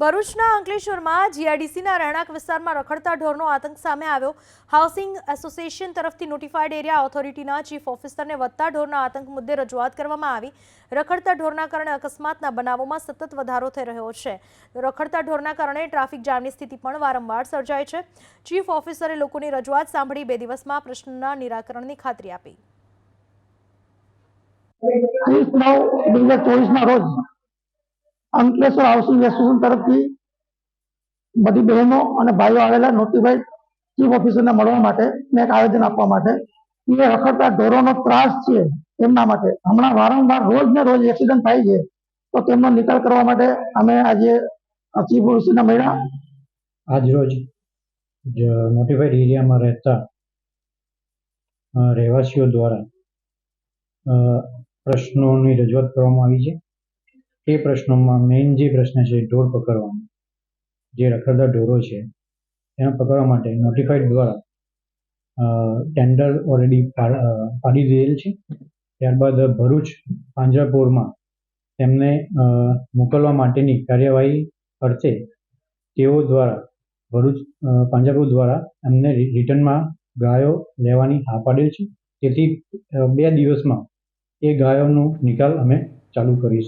ભરૂચના અંકલેશ્વરમાં જીઆઈડીસીના રહેણાંક વિસ્તારમાં રખડતા ઢોરનો આતંક સામે આવ્યો. હાઉસિંગ એસોસિએશન તરફથી નોટિફાઈડ એરિયા ઓથોરિટીના ચીફ ઓફિસરને વધતા ઢોરના આતંક મુદ્દે રજૂઆત કરવામાં આવી. રખડતા ઢોરના કારણે અકસ્માતના બનાવોમાં સતત વધારો થઈ રહ્યો છે. રખડતા ઢોરના કારણે ટ્રાફિક જામની સ્થિતિ પણ વારંવાર સર્જાય છે. ચીફ ઓફિસરે લોકોની રજૂઆત સાંભળી બે દિવસમાં પ્રશ્નના નિરાકરણની ખાતરી આપી. ચોવીસના રોજ અંકલેશ્વર હાઉસિંગ એસોસિએશન તરફથી બધી બહેનો અને ભાઈઓ આવેલા નોટિફાઈડ ચીફ ઓફિસરને મળવા માટે મેં એક આવેદન આપવા માટે. એ રખડતા ઢોરોનો ત્રાસ છે એમના માટે. હમણાં વારંવાર રોજ ને રોજ એક્સિડન્ટ થાય છે. તો તેમનો નિકાલ કરવા માટે અમે આજે ચીફ ઓફિસરને મળ્યા. આજરોજ નોટિફાઈડ એરિયામાં રહેતા રહેવાસીઓ દ્વારા પ્રશ્નોની રજૂઆત કરવામાં આવી છે. તે પ્રશ્નોમાં મેઇન જે પ્રશ્ન છે ઢોર પકડવાનો. જે રખડતા ઢોરો છે, એને પકડવા માટે નોટિફાઈડ દ્વારા ટેન્ડર ઓલરેડી પાડી દીધેલ છે. ત્યારબાદ ભરૂચ, પાંજરાપોળમાં તેમને મોકલવા માટેની કાર્યવાહી અર્થે તેઓ દ્વારા, ભરૂચ પાંજરાપુર દ્વારા અમને રિટર્નમાં ગાયો લેવાની હા પાડેલ છે. તેથી બે દિવસમાં એ ગાયોનો નિકાલ અમે ચાલુ કરીશું.